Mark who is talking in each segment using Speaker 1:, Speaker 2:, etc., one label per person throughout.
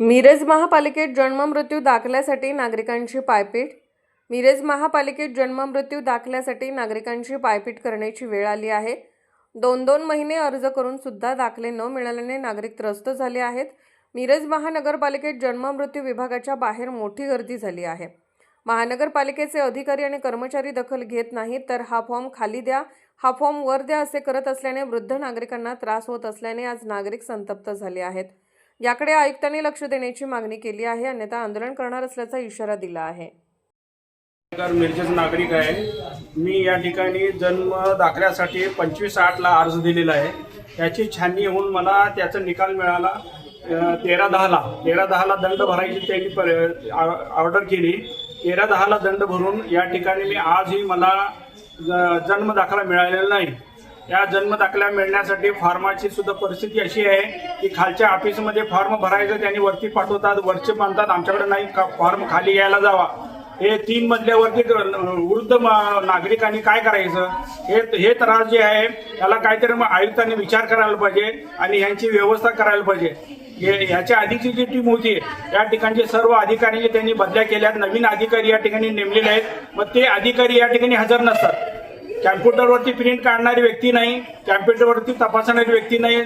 Speaker 1: मिरज महापालिकेत जन्ममृत्यू दाखल्यासाठी नागरिकांची पायपीट. मिरज महापालिकेत जन्ममृत्यू दाखल्यासाठी नागरिकांची पायपीट करण्याची वेळ आली आहे. दोन दोन महिने अर्ज करून सुद्धा दाखले न मिळाल्याने नागरिक त्रस्त झाले आहेत. मिरज महानगरपालिकेत जन्ममृत्यू विभागाच्या बाहेर मोठी गर्दी झाली आहे. महानगरपालिकेचे अधिकारी आणि कर्मचारी दखल घेत नाहीत तर हा फॉर्म खाली द्या. हा फॉर्म वर द्या असे करत असल्याने वृद्ध नागरिकांना त्रास होत असल्याने आज नागरिक संतप्त झाले आहेत. याकडे आयुक्तांनी लक्ष देण्याची मागणी केली आहे अन्यथा आंदोलन करणार असल्याचा इशारा दिला आहे.
Speaker 2: नगर नागरिक आहे. मी या ठिकाणी जन्म दाखल्यासाठी पंचवीस आठला अर्ज दिलेला आहे. त्याची छाननी होऊन मला त्याचा निकाल मिळाला. तेरा दहाला तेरा दहाला दंड भरायची त्यांनी पर- आ- ऑर्डर केली. तेरा दहाला दंड भरून या ठिकाणी मी आजही मला ज- जन्म दाखला मिळालेला नाही. या जन्म दाखला मिळण्यासाठी फॉर्माची सुद्धा परिस्थिती अशी आहे की खालच्या ऑफिसमध्ये फॉर्म भरायचं त्यांनी वरती पाठवतात वरचे म्हणतात आमच्याकडे नाही का फॉर्म खाली यायला जावा. हे तीन मजल्यावरती वृद्ध म- नागरिकांनी काय करायचं? हे हे त्रास जे आहे त्याला काहीतरी मग आयुक्तांनी विचार करायला पाहिजे आणि यांची व्यवस्था करायला पाहिजे. हे- याच्या आधीची जी टीम होती या ठिकाणचे सर्व अधिकारी त्यांनी बदल्या केल्या नवीन अधिकारी या ठिकाणी नेमलेले आहेत. मग ते अधिकारी या ठिकाणी हजर नसतात. कॅम्प्युटरवरती प्रिंट काढणारी व्यक्ती नाही कॅम्प्युटरवरती तपासणारी व्यक्ती नाही.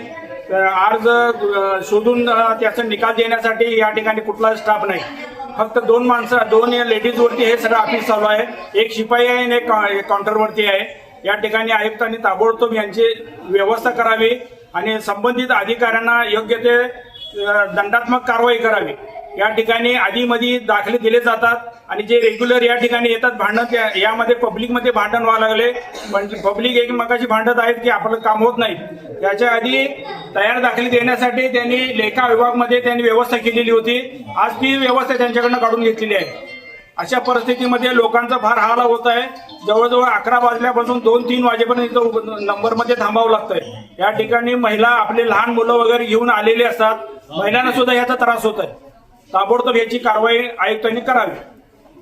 Speaker 2: अर्ज शोधून त्याचा निकाल देण्यासाठी या ठिकाणी कुठला स्टाफ नाही. फक्त दोन माणसं दोन लेडीजवरती हे सगळं ऑफिस चालू आहे. एक शिपाई आहे आणि एक का- काउंटरवरती आहे. या ठिकाणी आयुक्तांनी ताबडतोब यांची व्यवस्था करावी आणि संबंधित अधिकाऱ्यांना योग्य ते दंडात्मक कारवाई करावी. या ठिकाणी आधीमध्ये दाखले दिले जातात. आणि जे रेग्युलर या ठिकाणी येतात भांडण यामध्ये पब्लिकमध्ये भांडण व्हायला लागले. पण पब्लिक एकमेकाशी भांडत आहेत की आपलं काम होत नाही. त्याच्या आधी तयार दाखले देण्यासाठी त्यांनी लेखा विभागमध्ये त्यांनी व्यवस्था केलेली होती. आज ती व्यवस्था त्यांच्याकडनं काढून घेतलेली आहे. अशा परिस्थितीमध्ये लोकांचा फार हाल होत आहे. जवळजवळ अकरा वाजल्यापासून दोन तीन वाजेपर्यंत नंबरमध्ये थांबावं लागतंय. या ठिकाणी महिला आपले लहान मुलं वगैरे घेऊन आलेले असतात. महिलांना सुद्धा याचा त्रास होत आहे ताबडतोब याची कारवाई आयुक्तांनी करावी.